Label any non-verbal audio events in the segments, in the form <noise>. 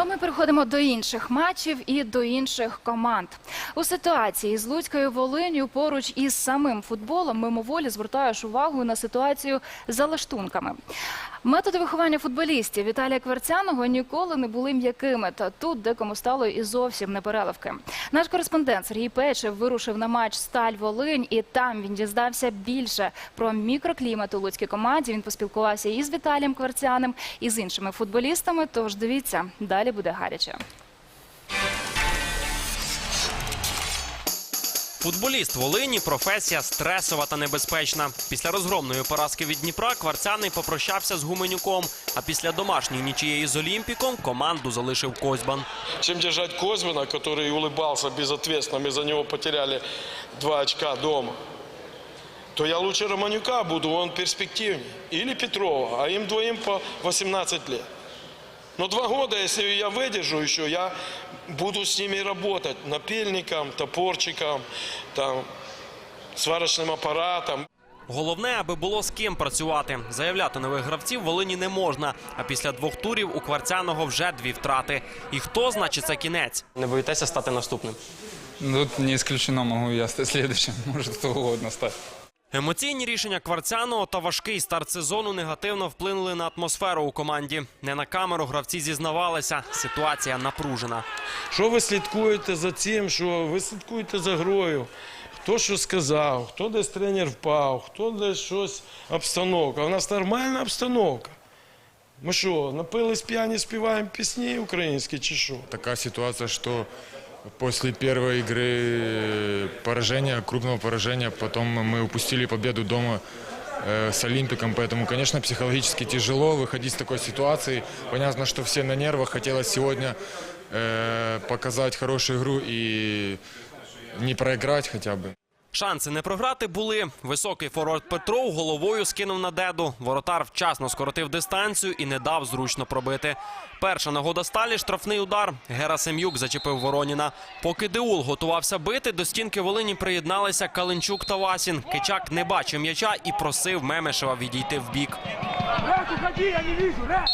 Ну, ми переходимо до інших матчів і до інших команд. У ситуації з Луцькою Волиню поруч із самим футболом мимоволі звертаєш увагу на ситуацію за лаштунками. Методи виховання футболістів Віталія Кверцяного ніколи не були м'якими. Та тут декому стало і зовсім непереливки. Наш кореспондент Сергій Печев вирушив на матч Сталь Волинь, і там він дізнався більше про мікроклімат у луцькій команді. Він поспілкувався і з Віталієм Кверцяним, і з іншими футболістами. Тож дивіться, далі буде гаряче. Футболіст Волині професія стресова та небезпечна. Після розгромної поразки від Дніпра Кварцяний попрощався з Гуменюком. А після домашньої нічиєї з Олімпіком команду залишив Козьбан. чем держать Козьмина, который улыбался безответственно, мы за него потеряли два очка дома, то я лучше Романюка буду, он перспективнее. Или Петрова, а им двоим по 18 лет. Но два года, если я выдержу еще, я буду с ними работать. Напильником, топорчиком, там, сварочным аппаратом. Головне, аби було з ким працювати. Заявляти нових гравців Волині не можна. А після двох турів у Кварцяного вже дві втрати. І хто, значить, це кінець? Не боїтеся стати наступним. Тут не исключено, могу я стать <laughs> следующим, может кто угодно стать. Емоційні рішення Кварцяного та важкий старт сезону негативно вплинули на атмосферу у команді. Не на камеру гравці зізнавалися. Ситуація напружена. Що ви слідкуєте за цим, що ви слідкуєте за грою? Хто що сказав, хто десь тренер впав, хто десь щось обстановка. У нас нормальна обстановка. Ми що, напились п'яні, співаємо пісні українські чи що? Такая ситуация, что после первой игры э, поражения, крупного поражения, потом мы упустили победу дома э, с Олимпиком, поэтому, конечно, психологически тяжело выходить с такой ситуации. Понятно, что все на нервах, хотелось сегодня э, показать хорошую игру и не проиграть хотя бы. Шанси не програти були. Високий форвард Петров головою скинув на деду. Воротар вчасно скоротив дистанцію і не дав зручно пробити. Перша нагода сталі штрафний удар. Герасим'юк зачепив Вороніна. Поки Деул готувався бити, до стінки Волині приєдналися Каленчук та Васін. Кичак не бачив м'яча і просив Мемешева відійти вбік. Рек, уходи, я не вижу, Рек!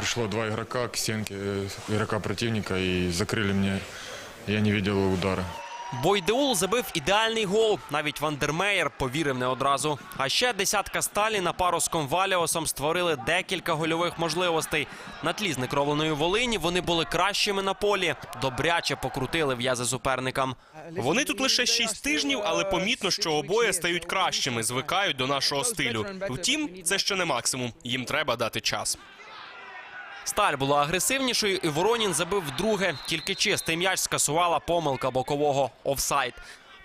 Пришло два игрока к стенке, э, игрока противника и закрыли мне. Я не видел удара. Бойдеул забив ідеальний гол. Навіть Вандермеєр повірив не одразу. А ще десятка сталі на пару з Конваліосом створили декілька гольових можливостей. На тлі знекровленої Волині вони були кращими на полі. Добряче покрутили в'язи суперникам. Вони тут лише шість тижнів, але помітно, що обоє стають кращими, звикають до нашого стилю. Втім, це ще не максимум. Їм треба дати час. Сталь була агресивнішою, і Воронін забив вдруге. Тільки чистий м'яч скасувала помилка бокового офсайд.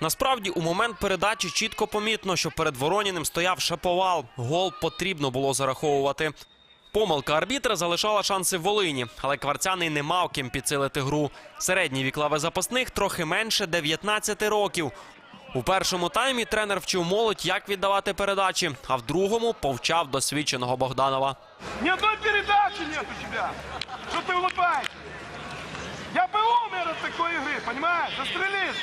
Насправді, у момент передачі чітко помітно, що перед Вороніним стояв шаповал. Гол потрібно було зараховувати. Помилка арбітра залишала шанси Волині, але Кварцяний не мав ким підсилити гру. Середній вік лави запасних трохи менше 19 років. У першому таймі тренер вчив молодь, як віддавати передачі, а в другому повчав досвідченого Богданова. Ни одной передачи нет у тебя! Что ты улыбаешься? Я бы умер от такой игры, понимаешь? Застрелись!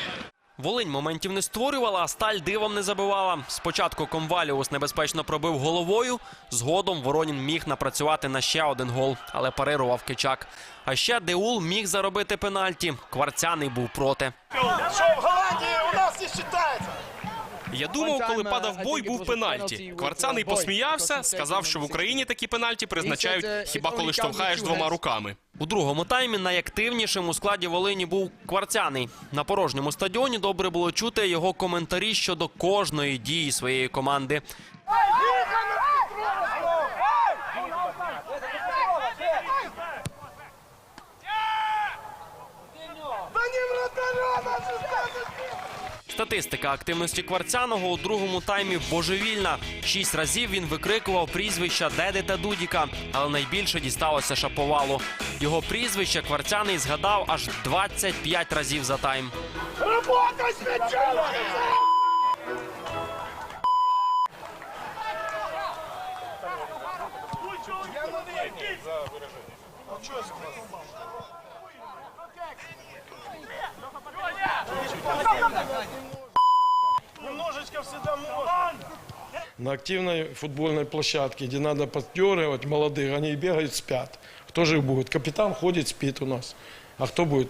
Волинь моментів не створювала, а сталь дивом не забивала. Спочатку Комваліус небезпечно пробив головою. Згодом Воронін міг напрацювати на ще один гол, але парирував кичак. А ще Деул міг заробити пенальті. Кварцяний був проти. Что в Голландии у нас не считается! я думав, коли падав бой, був пенальті. Кварцаний посміявся, сказав, що в Україні такі пенальті призначають хіба коли штовхаєш двома руками. У другому таймі найактивнішим у складі Волині був Кварцяний. На порожньому стадіоні добре було чути його коментарі щодо кожної дії своєї команди. Да не вратаря наши сказочки! Статистика активності Кварцяного у другому таймі божевільна. Шість разів він викрикував прізвища Деди та Дудіка, але найбільше дісталося Шаповалу. Його прізвище Кварцяний згадав аж 25 разів за тайм. Работай с мячом! Немножечко всегда можно. на активной футбольной площадке, где надо поддергивать молодых, они бегают, спят. Кто же их будет? Капитан ходит, спит у нас. А кто будет,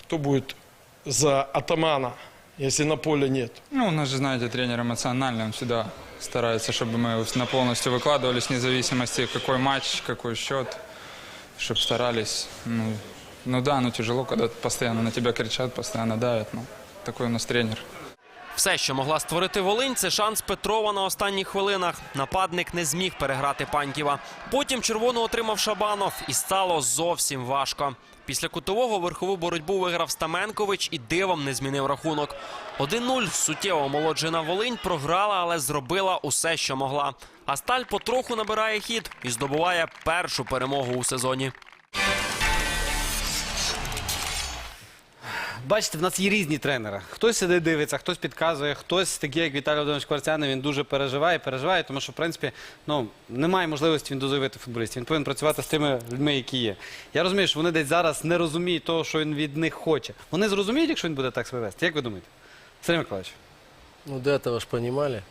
кто будет за атамана, если на поле нет? Ну, у нас же, знаете, тренер эмоциональный, он всегда старается, чтобы мы на полностью выкладывались, вне зависимости, какой матч, какой счет, чтобы старались. Ну, ну да, ну тяжело, когда постоянно на тебя кричат, постоянно давят, ну, такой у нас тренер. Все, що могла створити Волинь, це шанс Петрова на останніх хвилинах. Нападник не зміг переграти Паньківа. Потім червону отримав Шабанов і стало зовсім важко. Після кутового верхову боротьбу виграв Стаменкович і дивом не змінив рахунок. 1-0 суттєво омолоджена Волинь програла, але зробила усе, що могла. А сталь потроху набирає хід і здобуває першу перемогу у сезоні. Бачите, в нас є різні тренери. Хтось сидить дивиться, хтось підказує, хтось такий, як Віталій Володимирович Кварцяний, він дуже переживає, переживає, тому що, в принципі, ну, немає можливості він дозовити футболістів. Він повинен працювати з тими людьми, які є. Я розумію, що вони десь зараз не розуміють того, що він від них хоче. Вони зрозуміють, якщо він буде так себе вести. Як ви думаєте? Сергій Миколаївич? Ну, до этого ж понимали.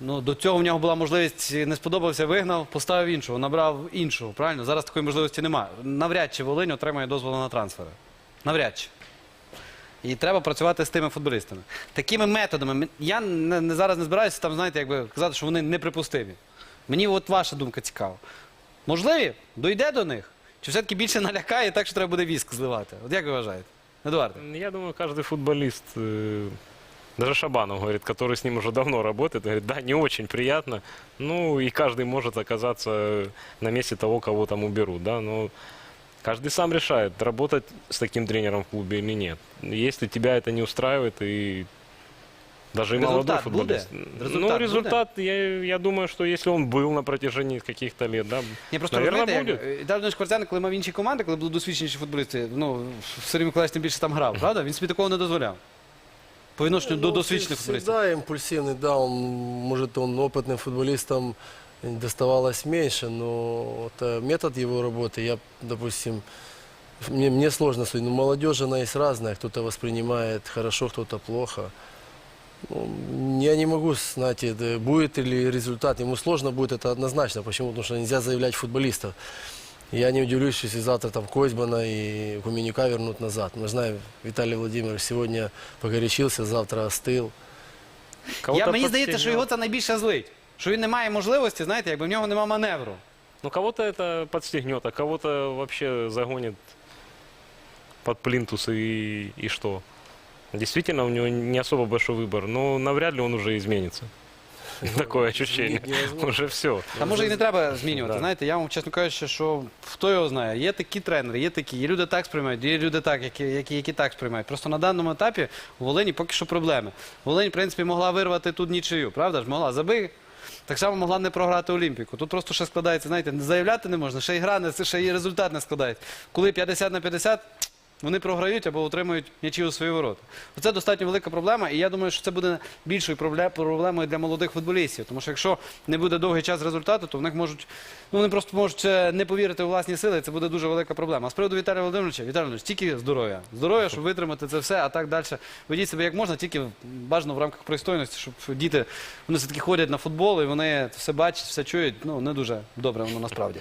Ну, до цього в нього була можливість, не сподобався, вигнав, поставив іншого, набрав іншого. Правильно? Зараз такої можливості немає. Навряд чи Волинь отримає дозвіл на трансфери. Навряд чи. І треба працювати з тими футболістами. Такими методами. М- Я не, не зараз не збираюся там, знаєте, якби казати, що вони неприпустимі. Мені от ваша думка цікава. Можливі? Дойде до них? Чи все-таки більше налякає так, що треба буде віск зливати? От як ви вважаєте? Едуарде? Я думаю, каждый футболист, э, даже Шабанов говорит, который с ним уже давно работает, говорит, да, не очень приятно. Ну, и каждый может оказаться на месте того, кого там уберут, да, но каждый сам решает, работать с таким тренером в клубе или нет. Если тебя это не устраивает, и даже и молодой Результат футболист. будет? ну, Результат результат, я, я думаю, что если он был на протяжении каких-то лет, да, Ні, просто наверное, розумієте, будет. як, е, Віталій Володимирович Кварцяник, коли мав інші команди, коли були досвідченіші футболісти, ну, Сергій Миколаївич тим більше там грав, правда? Він собі такого не дозволяв. По відношенню до Ну, досвідчених футболістів. Всегда импульсивный, да, он, может, он опытным футболистам доставалось меньше, но это метод его работы. Я, допустим, мне, мне сложно судить. Ну, молодежь, она есть разная. Кто-то воспринимает хорошо, кто-то плохо. Ну, я не могу знать, это будет ли результат. Ему сложно будет это однозначно. Почему? Потому что нельзя заявлять футболистов. Я не удивлюсь, если завтра там Козьбана и Куменюка вернут назад. Мы знаем, Виталий Владимирович сегодня погорячился, завтра остыл. Кого-то Я, мені здається, що подстегнет. його це найбільше злить. Що він не має можливості, знаєте, якби в нього немає маневру. Ну, кого-то это подстегнет, а кого-то вообще загонит под плинтус и, и что? Действительно, у него не особо большой выбор, но навряд ли он уже изменится. Такое ощущение. Невозможно. Уже все. Та може і не треба змінювати. Да. Знаєте, я вам чесно кажучи, що хто його знає, є такі тренери, є такі, є люди так сприймають, є люди так, які, які, які так сприймають. Просто на даному етапі у Волині поки що проблеми. Волинь, в принципі, могла вирвати тут нічию, правда ж? Могла забий. Так само могла не програти Олімпіку. Тут просто ще складається, знаєте, заявляти не можна, ще й гра, не, ще і результат не складається. Коли 50 на 50, вони програють або отримують м'ячі у свої ворота. Це достатньо велика проблема, і я думаю, що це буде більшою проблемою для молодих футболістів. Тому що якщо не буде довгий час результату, то в них можуть, ну вони просто можуть е, не повірити у власні сили, і це буде дуже велика проблема. А з приводу Віталія Володимировича, Віталій Володимирович, тільки здоров'я. Здоров'я, щоб витримати це все, а так далі. Ведіть себе як можна, тільки бажано в рамках пристойності, щоб діти вони все-таки ходять на футбол і вони все бачать, все чують. Ну не дуже добре воно насправді.